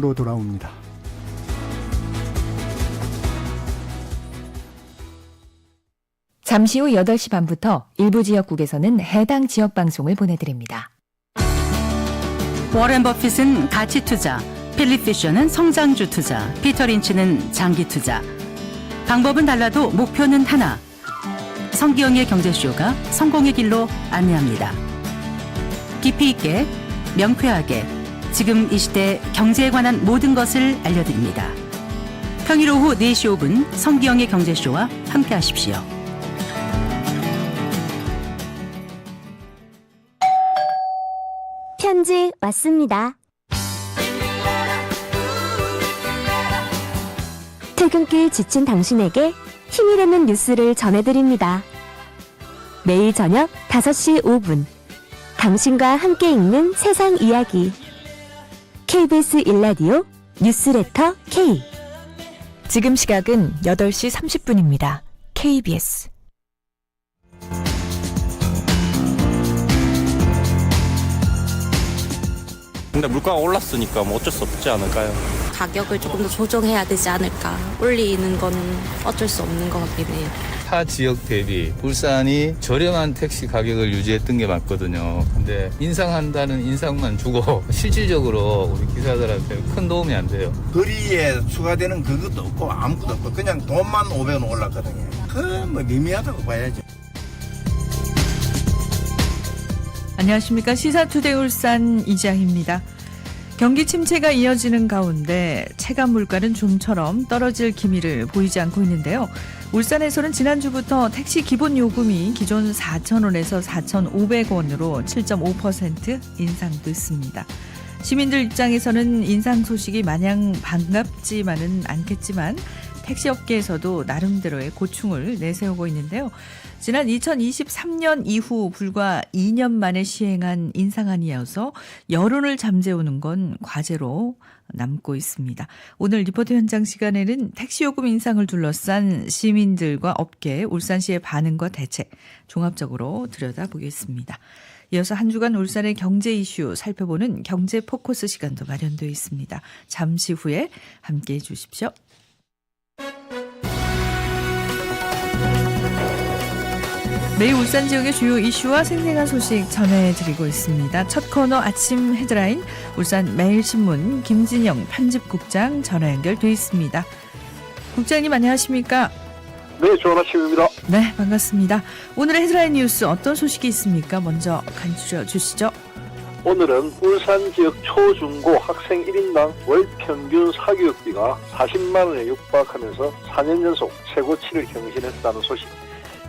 로 돌아옵니다. 잠시 후 8시 반부터 일부 지역국에서는 해당 지역 방송을 보내드립니다. 워렌 버핏은 가치 투자, 필립 피셔는 성장주 투자, 피터 린치는 장기 투자. 방법은 달라도 목표는 하나. 성기영의 경제쇼가 성공의 길로 안내합니다. 깊이 있게, 명쾌하게, 지금 이 시대 경제에 관한 모든 것을 알려드립니다. 평일 오후 4시 5분 성기영의 경제쇼와 함께 하십시오. 편지 왔습니다. 퇴근길 지친 당신에게 힘이 되는 뉴스를 전해드립니다. 매일 저녁 5시 5분. 당신과 함께 읽는 세상 이야기. KBS 일라디오 뉴스레터 K. 지금 시각은 8시 30분입니다. KBS. 근데 물가가 올랐으니까 뭐 어쩔 수 없지 않을까요? 가격을 조금 더 조정해야 되지 않을까. 올리는 건 어쩔 수 없는 것 같긴 해요. 타 지역 대비 울산이 저렴한 택시 가격을 유지했던 게 맞거든요. 근데 인상한다는 인상만 주고 실질적으로 우리 기사들한테 큰 도움이 안 돼요. 거리에 추가되는 그것도 없고 아무것도 없고 그냥 돈만 500원 올랐거든요. 그뭐 미미하다고 봐야죠. 안녕하십니까. 시사투데이 울산 이장입니다. 경기 침체가 이어지는 가운데 체감 물가는 좀처럼 떨어질 기미를 보이지 않고 있는데요. 울산에서는 지난주부터 택시 기본 요금이 기존 4,000원에서 4,500원으로 7.5% 인상됐습니다. 시민들 입장에서는 인상 소식이 마냥 반갑지만은 않겠지만 택시 업계에서도 나름대로의 고충을 내세우고 있는데요. 지난 2023년 이후 불과 2년 만에 시행한 인상안이어서 여론을 잠재우는 건 과제로 남고 있습니다. 오늘 리포트 현장 시간에는 택시요금 인상을 둘러싼 시민들과 업계, 울산시의 반응과 대책 종합적으로 들여다보겠습니다. 이어서 한 주간 울산의 경제 이슈 살펴보는 경제 포커스 시간도 마련되어 있습니다. 잠시 후에 함께 해 주십시오. 매일 울산 지역의 주요 이슈와 생생한 소식 전해드리고 있습니다. 첫 코너 아침 헤드라인 울산 매일신문 김진영 편집국장 전화 연결돼 있습니다. 국장님 안녕하십니까? 네, 좋은 아침입니다. 네, 반갑습니다. 오늘의 헤드라인 뉴스 어떤 소식이 있습니까? 먼저 간추려 주시죠. 오늘은 울산 지역 초중고 학생 1인당 월 평균 사교육비가 40만 원에 육박하면서 4년 연속 최고치를 경신했다는 소식.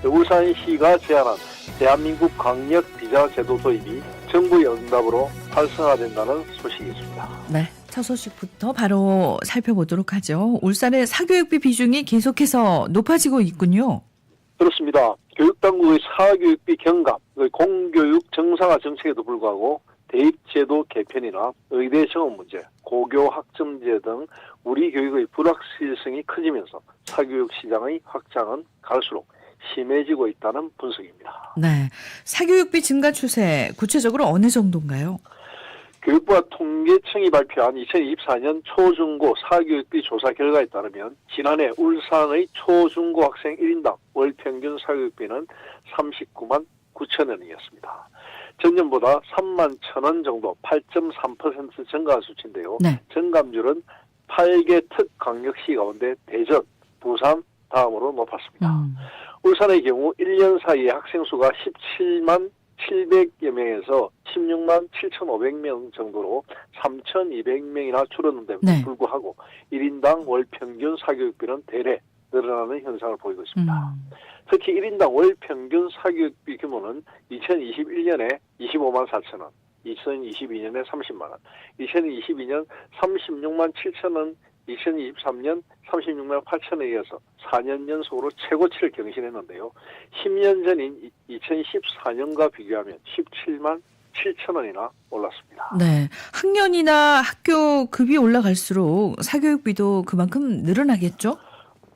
울산시가 제안한 대한민국 강력 비자 제도 도입이 정부의 응답으로 활성화된다는 소식이 있습니다. 네. 첫 소식부터 바로 살펴보도록 하죠. 울산의 사교육비 비중이 계속해서 높아지고 있군요. 그렇습니다. 교육당국의 사교육비 경감, 그 공교육 정상화 정책에도 불구하고 대입제도 개편이나 의대 정원 문제, 고교 학점제 등 우리 교육의 불확실성이 커지면서 사교육 시장의 확장은 갈수록 심해지고 있다는 분석입니다. 네. 사교육비 증가 추세 구체적으로 어느 정도인가요? 교육부와 통계청이 발표한 2024년 초중고 사교육비 조사 결과에 따르면 지난해 울산의 초중고 학생 1인당 월 평균 사교육비는 39만 9천 원이었습니다. 전년보다 3만 천 원 정도 8.3% 증가한 수치인데요. 네. 증감률은 8개 특강역시 가운데 대전, 부산 다음으로 높았습니다. 음. 울산의 경우 1년 사이에 학생 수가 17만 700여 명에서 16만 7,500명 정도로 3,200명이나 줄었는데 네. 불구하고 1인당 월 평균 사교육비는 대래 늘어나는 현상을 보이고 있습니다. 음. 특히 1인당 월 평균 사교육비 규모는 2021년에 25만 4천 원, 2022년에 30만 원, 2022년 36만 7천 원, 2023년 36만 8천에 이어서 4년 연속으로 최고치를 경신했는데요. 10년 전인 2014년과 비교하면 17만 7천 원이나 올랐습니다. 네. 학년이나 학교 급이 올라갈수록 사교육비도 그만큼 늘어나겠죠?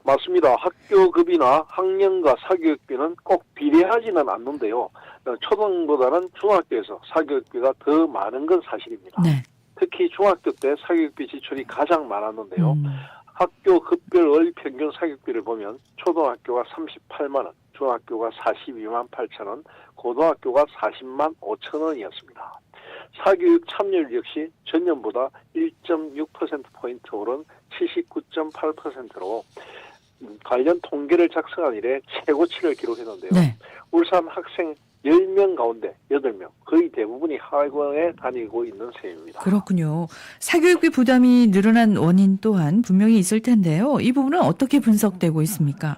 맞습니다. 학교급이나 학년과 사교육비는 꼭 비례하지는 않는데요. 어, 초등보다는 중학교에서 사교육비가 더 많은 건 사실입니다. 네. 특히 중학교 때 사교육비 지출이 가장 많았는데요. 음. 학교 급별 월 평균 사교육비를 보면 초등학교가 38만 원, 중학교가 42만 8천 원, 고등학교가 40만 5천 원이었습니다. 사교육 참여율 역시 전년보다 1.6%포인트 오른 79.8%로 음, 관련 통계를 작성한 이래 최고치를 기록했는데요. 네. 울산 학생 10명 가운데 8명, 거의 대부분이 학원에 다니고 있는 셈입니다. 그렇군요. 사교육비 부담이 늘어난 원인 또한 분명히 있을 텐데요. 이 부분은 어떻게 분석되고 있습니까?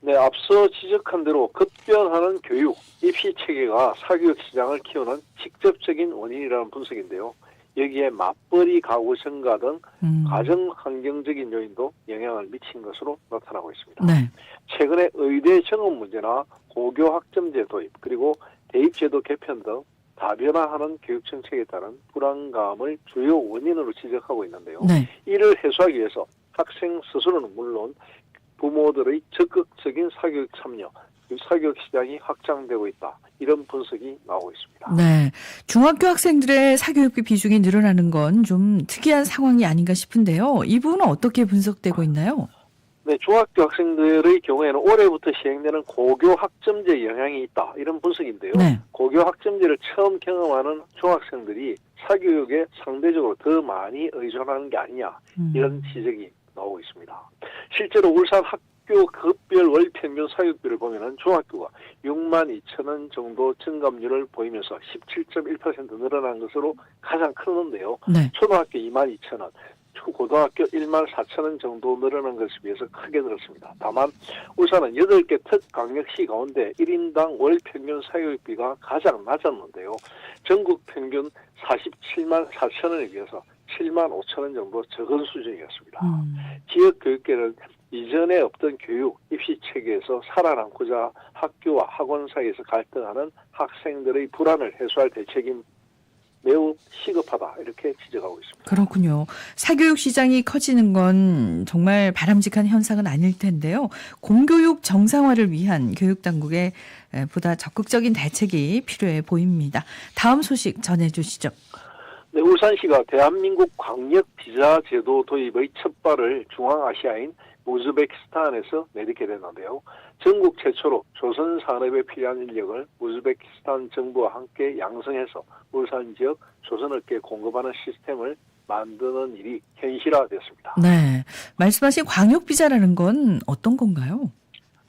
네, 앞서 지적한 대로 급변하는 교육, 입시 체계가 사교육 시장을 키우는 직접적인 원인이라는 분석인데요. 여기에 맞벌이 가구 증가 등 음. 가정 환경적인 요인도 영향을 미친 것으로 나타나고 있습니다. 네. 최근에 의대 정원 문제나 고교 학점제 도입 그리고 대입제도 개편 등 다변화하는 교육 정책에 따른 불안감을 주요 원인으로 지적하고 있는데요. 네. 이를 해소하기 위해서 학생 스스로는 물론 부모들의 적극적인 사교육 참여, 사교육 시장이 확장되고 있다. 이런 분석이 나오고 있습니다. 네. 중학교 학생들의 사교육비 비중이 늘어나는 건 좀 특이한 상황이 아닌가 싶은데요. 이 부분은 어떻게 분석되고 있나요? 네, 중학교 학생들의 경우에는 올해부터 시행되는 고교 학점제 영향이 있다. 이런 분석인데요. 네. 고교 학점제를 처음 경험하는 중학생들이 사교육에 상대적으로 더 많이 의존하는 게 아니냐. 음. 이런 지적이 나오고 있습니다. 실제로 울산 학 교 급별 월 평균 사교육비를 보면은 중학교가 6만 2천 원 정도 증감률을 보이면서 17.1% 늘어난 것으로 가장 크는데요. 네. 초등학교 2만 2천 원, 고등학교 1만 4천 원 정도 늘어난 것에 비해서 크게 늘었습니다. 다만 울산은 8개 특강역시 가운데 1인당 월 평균 사교육비가 가장 낮았는데요. 전국 평균 47만 4천 원에 비해서 7만 5천 원 정도 적은 수준이었습니다. 음. 지역 교육계는 이전에 없던 교육 입시 체계에서 살아남고자 학교와 학원 사이에서 갈등하는 학생들의 불안을 해소할 대책이 매우 시급하다 이렇게 지적하고 있습니다. 그렇군요. 사교육 시장이 커지는 건 정말 바람직한 현상은 아닐 텐데요. 공교육 정상화를 위한 교육 당국의 에, 보다 적극적인 대책이 필요해 보입니다. 다음 소식 전해 주시죠. 네, 울산시가 대한민국 광역 비자 제도 도입의 첫 발을 중앙아시아인 우즈베키스탄에서 내딛게 됐는데요. 전국 최초로 조선 산업에 필요한 인력을 우즈베키스탄 정부와 함께 양성해서 울산 지역 조선업계에 공급하는 시스템을 만드는 일이 현실화됐습니다. 네. 말씀하신 광역 비자라는 건 어떤 건가요?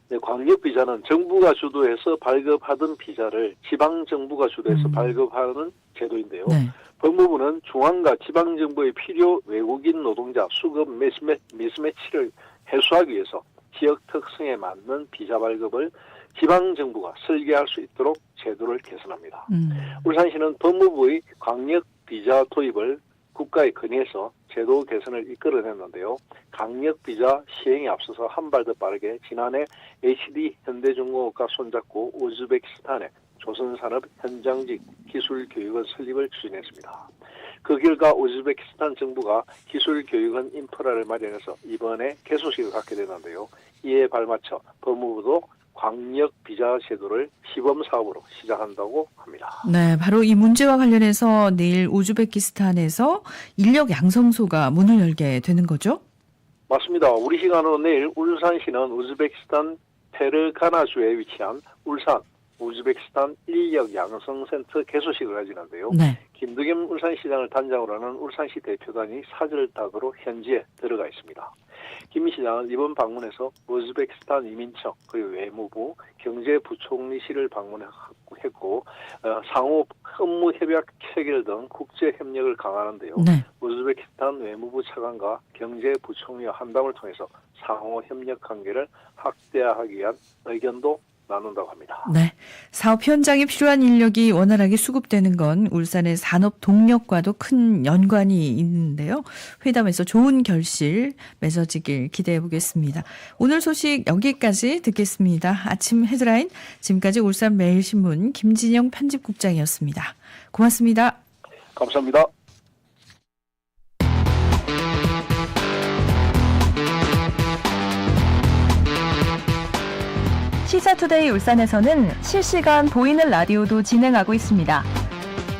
네, 광역 비자는 정부가 주도해서 발급하던 비자를 지방 정부가 주도해서 음. 발급하는 제도인데요. 네. 법무부는 중앙과 지방 정부의 필요 외국인 노동자 수급 미스매, 미스매치를 해소하기 위해서 지역 특성에 맞는 비자 발급을 지방 정부가 설계할 수 있도록 제도를 개선합니다. 음. 울산시는 법무부의 광역 비자 도입을 국가에 건의해서 제도 개선을 이끌어냈는데요. 강력 비자 시행에 앞서서 한 발 더 빠르게 지난해 HD 현대중공업과 손잡고 우즈베키스탄에 조선산업 현장직 기술 교육원 설립을 추진했습니다. 그 결과 우즈베키스탄 정부가 기술 교육원 인프라를 마련해서 이번에 개소식을 갖게 되는데요. 이에 발맞춰 법무부도 광역 비자 제도를 시범 사업으로 시작한다고 합니다. 네, 바로 이 문제와 관련해서 내일 우즈베키스탄에서 인력 양성소가 문을 열게 되는 거죠? 맞습니다. 우리 시간으로 내일 울산시는 우즈베키스탄 페르가나주에 위치한 울산 우즈베키스탄 인력 양성센터 개소식을 가지는데요. 네. 김두겸 울산시장을 단장으로 하는 울산시 대표단이 사절단으로 현지에 들어가 있습니다. 김 시장은 이번 방문에서 우즈베키스탄 이민청 그리고 외무부 경제부총리실을 방문했고 어, 상호 업무 협약 체결 등 국제 협력을 강화하는데요. 네. 우즈베키스탄 외무부 차관과 경제부총리와 한담을 통해서 상호 협력 관계를 확대하기 위한 의견도 나눈다고 합니다. 네. 사업 현장에 필요한 인력이 원활하게 수급되는 건 울산의 산업 동력과도 큰 연관이 있는데요. 회담에서 좋은 결실 맺어지길 기대해 보겠습니다. 오늘 소식 여기까지 듣겠습니다. 아침 헤드라인 지금까지 울산 매일신문 김진영 편집국장이었습니다. 고맙습니다. 감사합니다. 투데이 울산에서는 실시간 보이는 라디오도 진행하고 있습니다.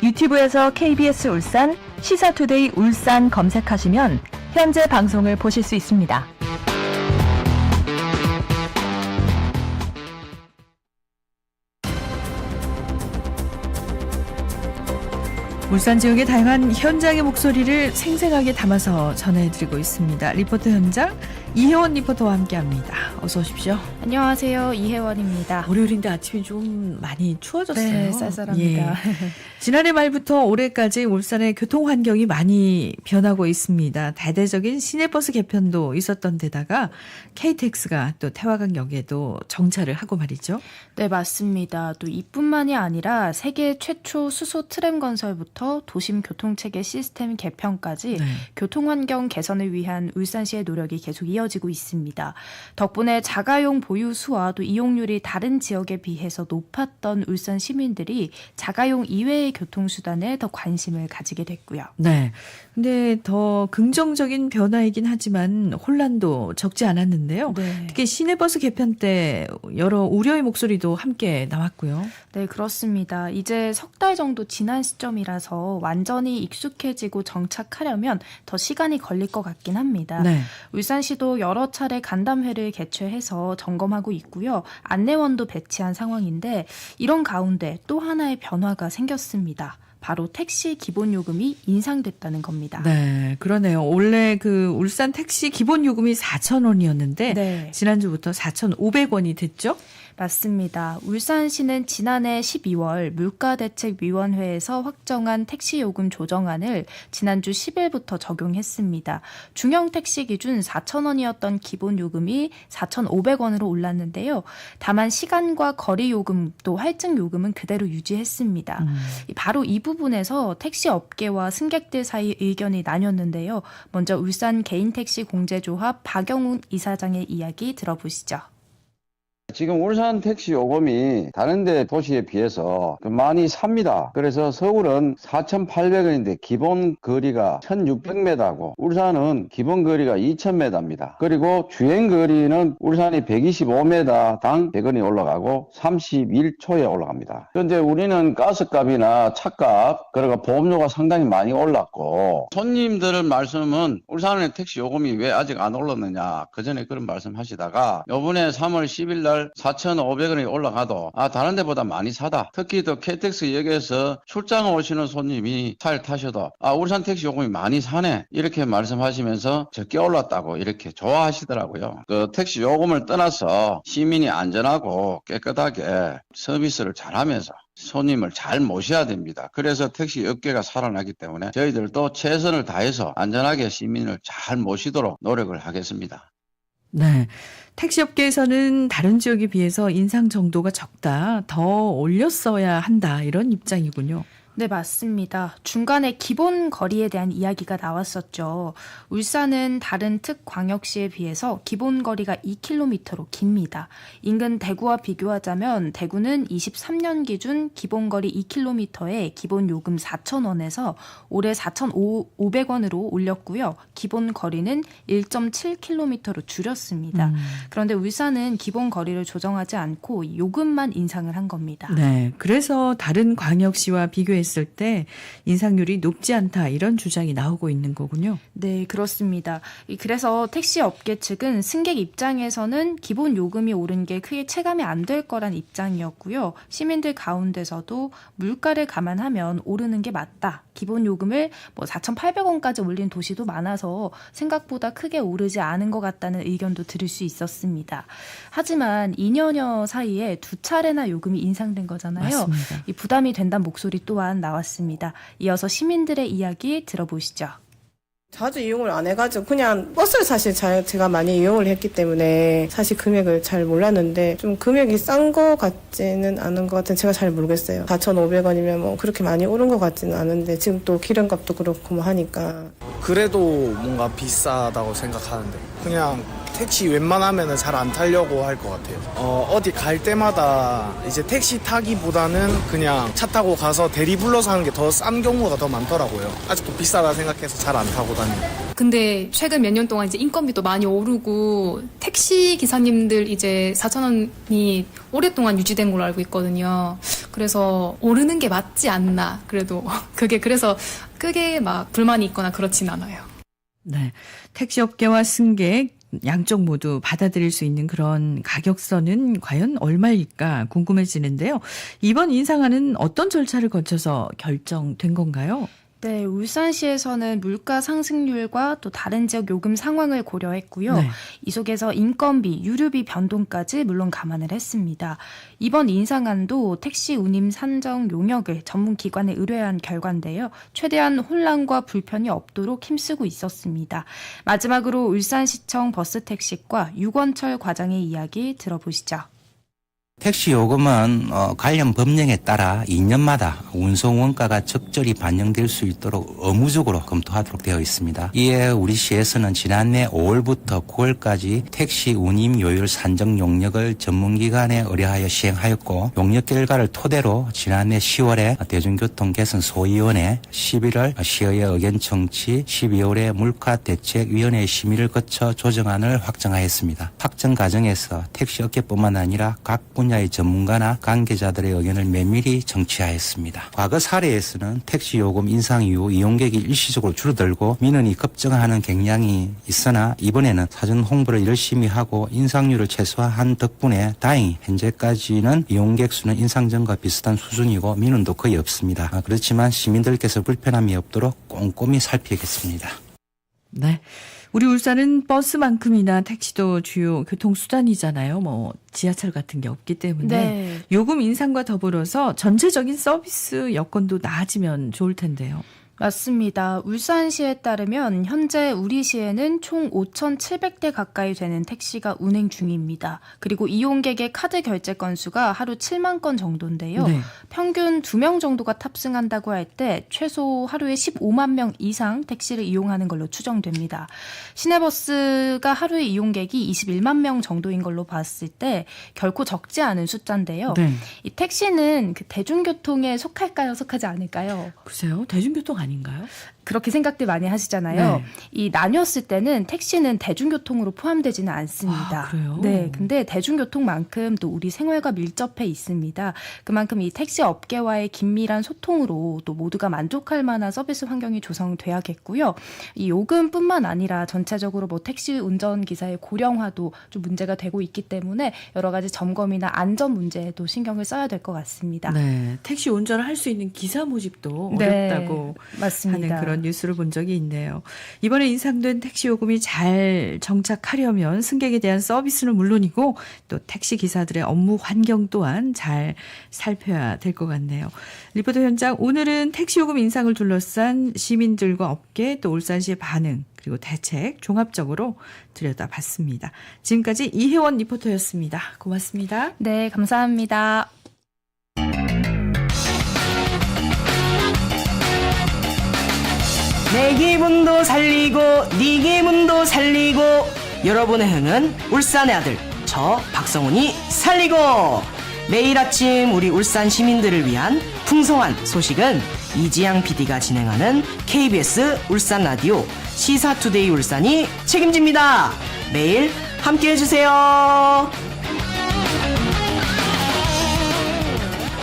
유튜브에서 KBS 울산, 시사투데이 울산 검색하시면 현재 방송을 보실 수 있습니다. 울산 지역의 다양한 현장의 목소리를 생생하게 담아서 전해드리고 있습니다. 리포터 현장 이혜원 리포터와 함께합니다. 어서 오십시오. 안녕하세요. 이혜원입니다. 월요일인데 아침이 좀 많이 추워졌어요. 네, 쌀쌀합니다. 예. 지난해 말부터 올해까지 울산의 교통 환경이 많이 변하고 있습니다. 대대적인 시내버스 개편도 있었던 데다가 KTX가 또 태화강역에도 정차를 하고 말이죠. 네, 맞습니다. 또 이뿐만이 아니라 세계 최초 수소 트램 건설부터 도심 교통 체계 시스템 개편까지 네. 교통 환경 개선을 위한 울산시의 노력이 계속 이어 지고 있습니다. 덕분에 자가용 보유 수와 또 이용률이 다른 지역에 비해서 높았던 울산 시민들이 자가용 이외의 교통수단에 더 관심을 가지게 됐고요. 네. 근데 더 긍정적인 변화이긴 하지만 혼란도 적지 않았는데요. 네. 특히 시내버스 개편 때 여러 우려의 목소리도 함께 나왔고요. 네, 그렇습니다. 이제 석 달 정도 지난 시점이라서 완전히 익숙해지고 정착하려면 더 시간이 걸릴 것 같긴 합니다. 네. 울산시도 여러 차례 간담회를 개최해서 점검하고 있고요. 안내원도 배치한 상황인데 이런 가운데 또 하나의 변화가 생겼습니다. 바로 택시 기본 요금이 인상됐다는 겁니다. 네, 그러네요. 원래 그 울산 택시 기본 요금이 4,000원이었는데 네. 지난주부터 4,500원이 됐죠? 맞습니다. 울산시는 지난해 12월 물가대책위원회에서 확정한 택시요금 조정안을 지난주 10일부터 적용했습니다. 중형 택시 기준 4,000원이었던 기본 요금이 4,500원으로 올랐는데요. 다만 시간과 거리 요금 또 할증 요금은 그대로 유지했습니다. 음. 바로 이 부분에서 택시 업계와 승객들 사이 의견이 나뉘었는데요. 먼저 울산 개인택시 공제조합 박영훈 이사장의 이야기 들어보시죠. 지금 울산 택시 요금이 다른 데 도시에 비해서 그 많이 삽니다. 그래서 서울은 4,800원인데 기본 거리가 1,600m고 울산은 기본 거리가 2,000m입니다. 그리고 주행 거리는 울산이 125m당 100원이 올라가고 31초에 올라갑니다. 그런데 우리는 가스값이나 차값 그리고 보험료가 상당히 많이 올랐고 손님들 말씀은 울산의 택시 요금이 왜 아직 안 올랐느냐 그 전에 그런 말씀 하시다가 요번에 3월 10일 날 4,500원이 올라가도 아 다른 데보다 많이 사다. 특히 또 KTX 역에서 출장 오시는 손님이 차를 타셔도 아 울산 택시 요금이 많이 사네 이렇게 말씀하시면서 적게 올랐다고 이렇게 좋아하시더라고요. 그 택시 요금을 떠나서 시민이 안전하고 깨끗하게 서비스를 잘하면서 손님을 잘 모셔야 됩니다. 그래서 택시 업계가 살아나기 때문에 저희들도 최선을 다해서 안전하게 시민을 잘 모시도록 노력을 하겠습니다. 네. 택시업계에서는 다른 지역에 비해서 인상 정도가 적다. 더 올렸어야 한다. 이런 입장이군요. 네, 맞습니다. 중간에 기본 거리에 대한 이야기가 나왔었죠. 울산은 다른 특광역시에 비해서 기본 거리가 2km로 깁니다. 인근 대구와 비교하자면 대구는 23년 기준 기본 거리 2km에 기본 요금 4,000원에서 올해 4,500원으로 올렸고요. 기본 거리는 1.7km로 줄였습니다. 음. 그런데 울산은 기본 거리를 조정하지 않고 요금만 인상을 한 겁니다. 네. 그래서 다른 광역시와 비교 했을 때 인상률이 높지 않다. 이런 주장이 나오고 있는 거군요. 네, 그렇습니다. 이- 그래서 택시 업계 측은 승객 입장에서는 기본 요금이 오른 게 크게 체감이 안 될 거란 입장이었고요. 시민들 가운데서도 물가를 감안하면 오르는 게 맞다. 기본 요금을 뭐 4,800원까지 올린 도시도 많아서 생각보다 크게 오르지 않은 것 같다는 의견도 들을 수 있었습니다. 하지만 2년여 사이에 두 차례나 요금이 인상된 거잖아요. 맞습니다. 이 부담이 된다는 목소리 또한 나왔습니다. 이어서 시민들의 이야기 들어보시죠. 자주 이용을 안 해가지고 그냥 버스를 사실 잘 제가 많이 이용을 했기 때문에 사실 금액을 잘 몰랐는데 좀 금액이 싼 거 같지는 않은 것 같은 제가 잘 모르겠어요. 4,500원이면 뭐 그렇게 많이 오른 것 같지는 않은데 지금 또 기름값도 그렇고 뭐 하니까 그래도 뭔가 비싸다고 생각하는데 그냥 택시 웬만하면 잘 안 타려고 할 것 같아요. 어, 어디 갈 때마다 이제 택시 타기보다는 그냥 차 타고 가서 대리 불러서 하는 게 더 싼 경우가 더 많더라고요. 아직도 비싸다 생각해서 잘 안 타고 다니고. 근데 최근 몇 년 동안 이제 인건비도 많이 오르고 택시 기사님들 이제 4천 원이 오랫동안 유지된 걸로 알고 있거든요. 그래서 오르는 게 맞지 않나. 그래도 그게 그래서 크게 막 불만이 있거나 그렇진 않아요. 네. 택시업계와 승객 양쪽 모두 받아들일 수 있는 그런 가격선은 과연 얼마일까 궁금해지는데요. 이번 인상안은 어떤 절차를 거쳐서 결정된 건가요? 네, 울산시에서는 물가 상승률과 또 다른 지역 요금 상황을 고려했고요. 네. 이 속에서 인건비, 유류비 변동까지 물론 감안을 했습니다. 이번 인상안도 택시 운임 산정 용역을 전문 기관에 의뢰한 결과인데요. 최대한 혼란과 불편이 없도록 힘쓰고 있었습니다. 마지막으로 울산시청 버스 택시과 유건철 과장의 이야기 들어보시죠. 택시 요금은 어, 관련 법령에 따라 2년마다 운송 원가가 적절히 반영될 수 있도록 의무적으로 검토하도록 되어 있습니다. 이에 우리 시에서는 지난해 5월부터 9월까지 택시 운임 요율 산정 용역을 전문기관에 의뢰하여 시행하였고 용역 결과를 토대로 지난해 10월에 대중교통 개선 소위원회 11월 시의회 의견 청취 12월에 물가 대책위원회 심의를 거쳐 조정안을 확정하였습니다. 확정 과정에서 택시 업계뿐만 아니라 각 분 야의 전문가나 관계자들의 의견을 면밀히 정치하였습니다. 과거 사례에서는 택시 요금 인상 이후 이용객이 일시적으로 줄어들고 민원이 급증하는 경향이 있으나 이번에는 사전 홍보를 열심히 하고 인상률을 최소화한 덕분에 다행히 현재까지는 이용객 수는 인상 전과 비슷한 수준이고 민원도 거의 없습니다. 아, 그렇지만 시민들께서 불편함이 없도록 꼼꼼히 살피겠습니다. 네. 우리 울산은 버스만큼이나 택시도 주요 교통수단이잖아요. 뭐, 지하철 같은 게 없기 때문에. 네. 요금 인상과 더불어서 전체적인 서비스 여건도 나아지면 좋을 텐데요. 맞습니다. 울산시에 따르면 현재 우리 시에는 총 5,700대 가까이 되는 택시가 운행 중입니다. 그리고 이용객의 카드 결제 건수가 하루 7만 건 정도인데요. 네. 평균 2명 정도가 탑승한다고 할 때 최소 하루에 15만 명 이상 택시를 이용하는 걸로 추정됩니다. 시내버스가 하루에 이용객이 21만 명 정도인 걸로 봤을 때 결코 적지 않은 숫자인데요. 네. 이 택시는 그 대중교통에 속할까요, 속하지 않을까요? 글쎄요. 대중교통 아닌가요? 그렇게 생각들 많이 하시잖아요. 네. 이 나뉘었을 때는 택시는 대중교통으로 포함되지는 않습니다. 아, 그래요? 네. 근데 대중교통만큼 또 우리 생활과 밀접해 있습니다. 그만큼 이 택시 업계와의 긴밀한 소통으로 또 모두가 만족할 만한 서비스 환경이 조성돼야겠고요. 이 요금뿐만 아니라 전체적으로 뭐 택시 운전 기사의 고령화도 좀 문제가 되고 있기 때문에 여러 가지 점검이나 안전 문제에도 신경을 써야 될 것 같습니다. 네. 택시 운전을 할 수 있는 기사 모집도 네, 어렵다고 맞습니다. 하는 그런 뉴스를 본 적이 있네요. 이번에 인상된 택시 요금이 잘 정착하려면 승객에 대한 서비스는 물론이고 또 택시 기사들의 업무 환경 또한 잘 살펴야 될 것 같네요. 리포터 현장 오늘은 택시 요금 인상을 둘러싼 시민들과 업계 또 울산시의 반응 그리고 대책 종합적으로 들여다봤습니다. 지금까지 이혜원 리포터였습니다. 고맙습니다. 네, 감사합니다. 내 기분도 살리고 네 기분도 살리고 여러분의 흥은 울산의 아들 저 박성훈이 살리고 매일 아침 우리 울산 시민들을 위한 풍성한 소식은 이지양 PD가 진행하는 KBS 울산 라디오 시사투데이 울산이 책임집니다. 매일 함께 해주세요.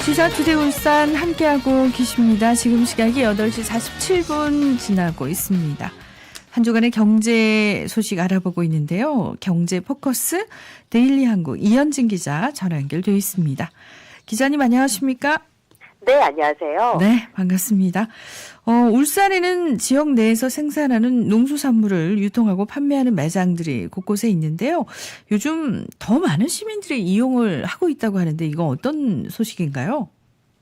시사투데 울산 함께하고 계십니다. 지금 시각이 8시 47분 지나고 있습니다. 한 주간의 경제 소식 알아보고 있는데요. 경제 포커스 데일리 한국 이현진 기자 전화 연결되어 있습니다. 기자님 안녕하십니까? 네, 안녕하세요. 네, 반갑습니다. 어, 울산에는 지역 내에서 생산하는 농수산물을 유통하고 판매하는 매장들이 곳곳에 있는데요. 요즘 더 많은 시민들이 이용을 하고 있다고 하는데 이거 어떤 소식인가요?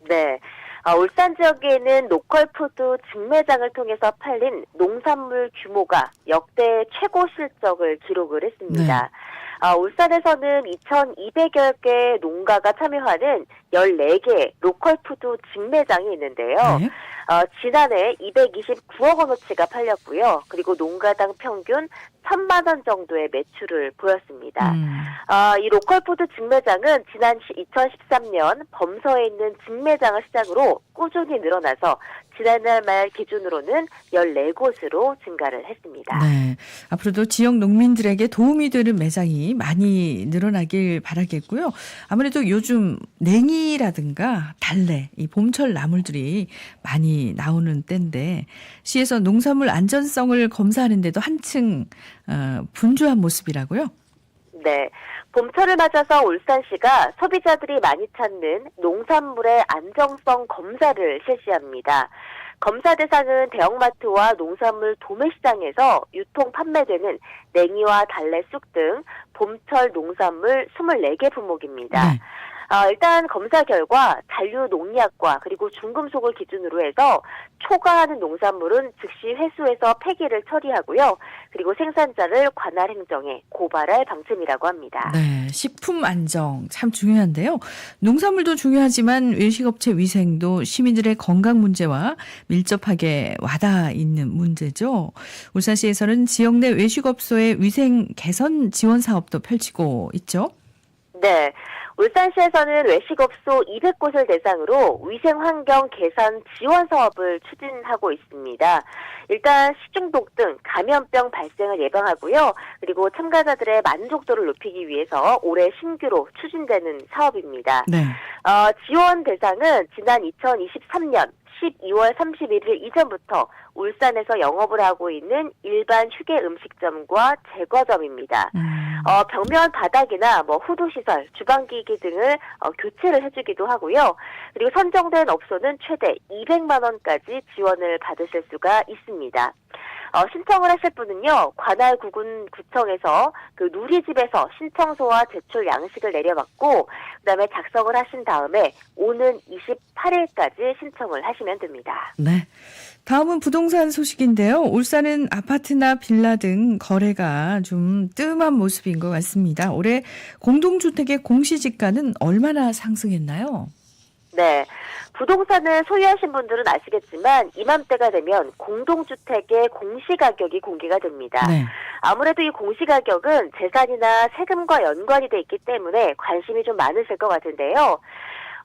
네. 아, 울산 지역에는 로컬푸드 직매장을 통해서 팔린 농산물 규모가 역대 최고 실적을 기록을 했습니다. 아, 울산에서는 2,200여 개 농가가 참여하는 14개 로컬푸드 직매장이 있는데요. 네. 어, 지난해 229억 원어치가 팔렸고요. 그리고 농가당 평균 1천만 원 정도의 매출을 보였습니다. 어, 이 로컬푸드 직매장은 지난 2013년 범서에 있는 직매장을 시작으로 꾸준히 늘어나서 지난달 말 기준으로는 14곳으로 증가를 했습니다. 네. 앞으로도 지역 농민들에게 도움이 되는 매장이 많이 늘어나길 바라겠고요. 아무래도 요즘 냉이라든가 달래, 이 봄철 나물들이 많이 나오는 때인데 시에서 농산물 안전성을 검사하는데도 한층 어, 분주한 모습이라고요. 네. 봄철을 맞아서 울산시가 소비자들이 많이 찾는 농산물의 안정성 검사를 실시합니다. 검사 대상은 대형마트와 농산물 도매시장에서 유통 판매되는 냉이와 달래 쑥 등 봄철 농산물 24개 품목입니다. 어, 일단 검사 결과 잔류 농약과 그리고 중금속을 기준으로 해서 초과하는 농산물은 즉시 회수해서 폐기를 처리하고요. 그리고 생산자를 관할 행정에 고발할 방침이라고 합니다. 네, 식품 안정 참 중요한데요. 농산물도 중요하지만 외식업체 위생도 시민들의 건강 문제와 밀접하게 와닿아 있는 문제죠. 울산시에서는 지역 내 외식업소의 위생 개선 지원 사업도 펼치고 있죠. 네. 울산시에서는 외식업소 200곳을 대상으로 위생환경 개선 지원 사업을 추진하고 있습니다. 일단 식중독 등 감염병 발생을 예방하고요. 그리고 참가자들의 만족도를 높이기 위해서 올해 신규로 추진되는 사업입니다. 네. 어, 지원 대상은 지난 2023년 12월 31일 이전부터 울산에서 영업을 하고 있는 일반 휴게 음식점과 제과점입니다. 어, 벽면 바닥이나 뭐 후드 시설, 주방 기기 등을 어, 교체를 해주기도 하고요. 그리고 선정된 업소는 최대 200만 원까지 지원을 받으실 수가 있습니다. 어, 신청을 하실 분은요, 관할 구군 구청에서 그 누리집에서 신청서와 제출 양식을 내려받고, 그 다음에 작성을 하신 다음에 오는 28일까지 신청을 하시면 됩니다. 네. 다음은 부동산 소식인데요. 울산은 아파트나 빌라 등 거래가 좀 뜸한 모습인 것 같습니다. 올해 공동주택의 공시지가는 얼마나 상승했나요? 네. 부동산을 소유하신 분들은 아시겠지만 이맘때가 되면 공동주택의 공시가격이 공개가 됩니다. 네. 아무래도 이 공시가격은 재산이나 세금과 연관이 돼 있기 때문에 관심이 좀 많으실 것 같은데요.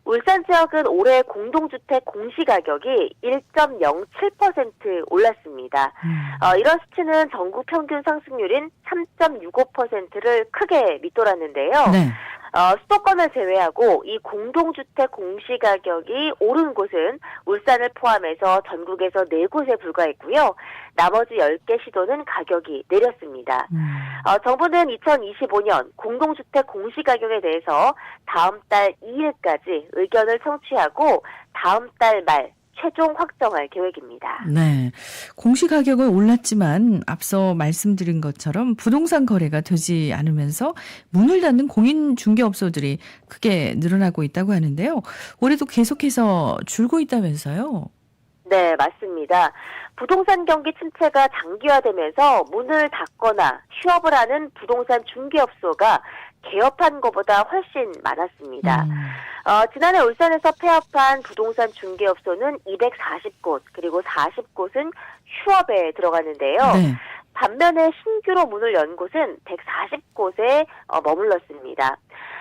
울산 지역은 올해 공동주택 공시가격이 1.07% 올랐습니다. 어, 이런 수치는 전국 평균 상승률인 3.65%를 크게 밑돌았는데요. 네. 어, 수도권을 제외하고 이 공동주택 공시가격이 오른 곳은 울산을 포함해서 전국에서 4곳에 불과했고요. 나머지 10개 시도는 가격이 내렸습니다. 어, 정부는 2025년 공동주택 공시가격에 대해서 다음 달 2일까지 의견을 청취하고 다음 달 말 최종 확정할 계획입니다. 네. 공시 가격은 올랐지만 앞서 말씀드린 것처럼 부동산 거래가 되지 않으면서 문을 닫는 공인 중개업소들이 크게 늘어나고 있다고 하는데요. 올해도 계속해서 줄고 있다면서요? 네, 맞습니다. 부동산 경기 침체가 장기화되면서 문을 닫거나 휴업을 하는 부동산 중개업소가 개업한 것보다 훨씬 많았습니다. 어, 지난해 울산에서 폐업한 부동산 중개업소는 240곳, 그리고 40곳은 휴업에 들어갔는데요. 네. 반면에 신규로 문을 연 곳은 140곳에 어, 머물렀습니다.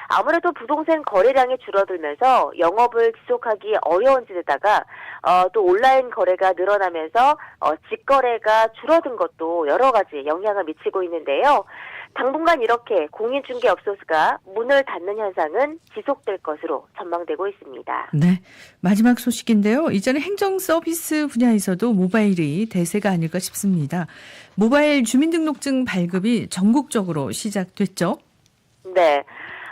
아무래도 부동산 거래량이 줄어들면서 영업을 지속하기 어려워지다가 어, 또 온라인 거래가 늘어나면서 어, 직거래가 줄어든 것도 여러 가지 영향을 미치고 있는데요. 당분간 이렇게 공인중개업소가 문을 닫는 현상은 지속될 것으로 전망되고 있습니다. 네. 마지막 소식인데요. 이전에 행정 서비스 분야에서도 모바일이 대세가 아닐까 싶습니다. 모바일 주민등록증 발급이 전국적으로 시작됐죠. 네.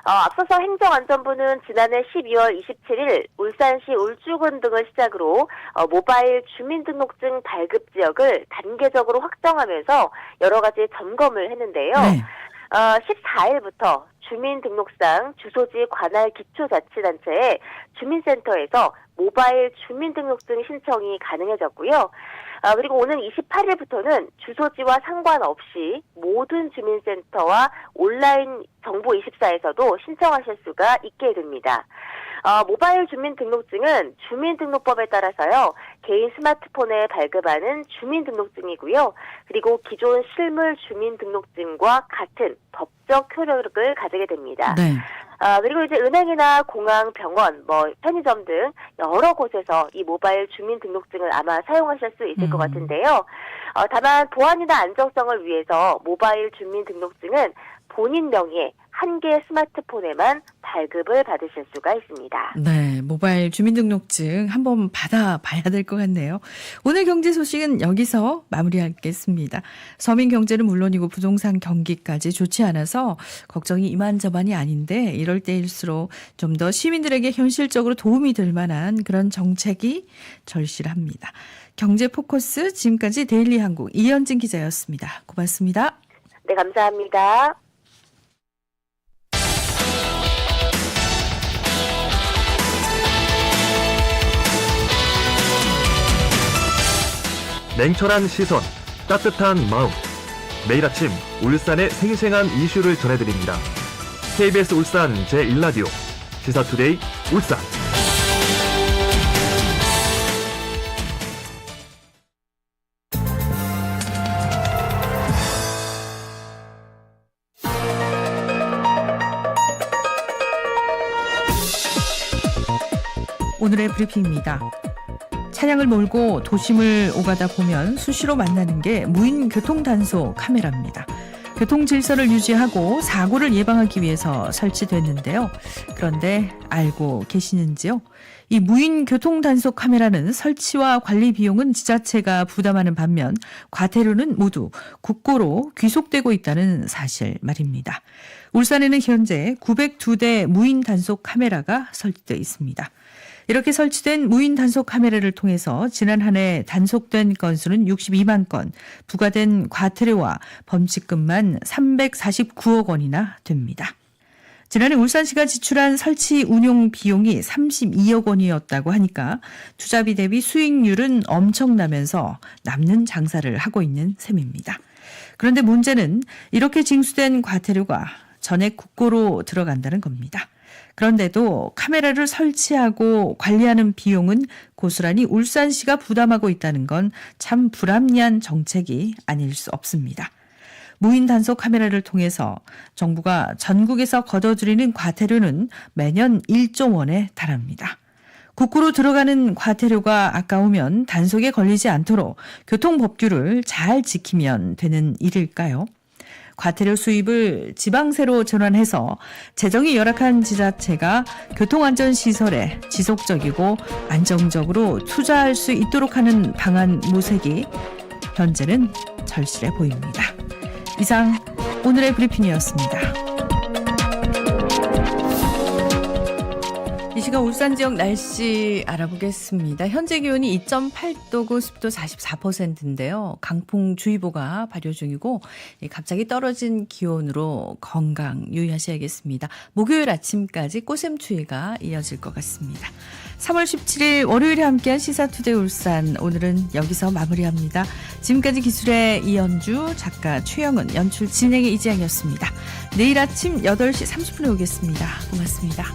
어, 앞서서 행정안전부는 지난해 12월 27일 울산시 울주군 등을 시작으로 어, 모바일 주민등록증 발급 지역을 단계적으로 확정하면서 여러 가지 점검을 했는데요. 어, 14일부터 주민등록상 주소지 관할 기초자치단체의 주민센터에서 모바일 주민등록증 신청이 가능해졌고요. 아, 그리고 오는 28일부터는 주소지와 상관없이 모든 주민센터와 온라인 정보 24에서도 신청하실 수가 있게 됩니다. 어, 모바일 주민등록증은 주민등록법에 따라서요, 개인 스마트폰에 발급하는 주민등록증이고요. 그리고 기존 실물 주민등록증과 같은 법적 효력을 가지게 됩니다. 네. 아, 그리고 이제 은행이나 공항, 병원, 뭐 편의점 등 여러 곳에서 이 모바일 주민등록증을 아마 사용하실 수 있을 것 같은데요. 어, 다만 보안이나 안정성을 위해서 모바일 주민등록증은 본인 명의의 한 개의 스마트폰에만 발급을 받으실 수가 있습니다. 네, 모바일 주민등록증 한번 받아봐야 될 것 같네요. 오늘 경제 소식은 여기서 마무리하겠습니다. 서민 경제는 물론이고 부동산 경기까지 좋지 않아서 걱정이 이만저만이 아닌데 이럴 때일수록 좀 더 시민들에게 현실적으로 도움이 될 만한 그런 정책이 절실합니다. 경제 포커스 지금까지 데일리 한국 이현진 기자였습니다. 고맙습니다. 네, 감사합니다. 냉철한 시선, 따뜻한 마음. 매일 아침 울산의 생생한 이슈를 전해드립니다. KBS 울산 제1라디오 시사투데이 울산. 오늘의 브리핑입니다. 차량을 몰고 도심을 오가다 보면 수시로 만나는 게 무인 교통 단속 카메라입니다. 교통 질서를 유지하고 사고를 예방하기 위해서 설치됐는데요. 그런데 알고 계시는지요? 이 무인 교통 단속 카메라는 설치와 관리 비용은 지자체가 부담하는 반면 과태료는 모두 국고로 귀속되고 있다는 사실 말입니다. 울산에는 현재 902대 무인 단속 카메라가 설치되어 있습니다. 이렇게 설치된 무인 단속 카메라를 통해서 지난 한 해 단속된 건수는 62만 건, 부과된 과태료와 범칙금만 349억 원이나 됩니다. 지난해 울산시가 지출한 설치 운용 비용이 32억 원이었다고 하니까 투자비 대비 수익률은 엄청나면서 남는 장사를 하고 있는 셈입니다. 그런데 문제는 이렇게 징수된 과태료가 전액 국고로 들어간다는 겁니다. 그런데도 카메라를 설치하고 관리하는 비용은 고스란히 울산시가 부담하고 있다는 건 참 불합리한 정책이 아닐 수 없습니다. 무인 단속 카메라를 통해서 정부가 전국에서 걷어들이는 과태료는 매년 1조 원에 달합니다. 국고로 들어가는 과태료가 아까우면 단속에 걸리지 않도록 교통법규를 잘 지키면 되는 일일까요? 과태료 수입을 지방세로 전환해서 재정이 열악한 지자체가 교통안전시설에 지속적이고 안정적으로 투자할 수 있도록 하는 방안 모색이 현재는 절실해 보입니다. 이상 오늘의 브리핑이었습니다. 시간 울산 지역 날씨 알아보겠습니다. 현재 기온이 2.8도고 습도 44%인데요. 강풍주의보가 발효 중이고 갑자기 떨어진 기온으로 건강 유의하셔야겠습니다. 목요일 아침까지 꽃샘추위가 이어질 것 같습니다. 3월 17일 월요일에 함께한 시사투데이 울산 오늘은 여기서 마무리합니다. 지금까지 기술의 이연주 작가 최영은 연출 진행의 이지양이었습니다. 내일 아침 8시 30분에 오겠습니다. 고맙습니다.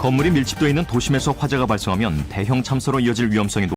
건물이 밀집되어 있는 도심에서 화재가 발생하면 대형 참사로 이어질 위험성이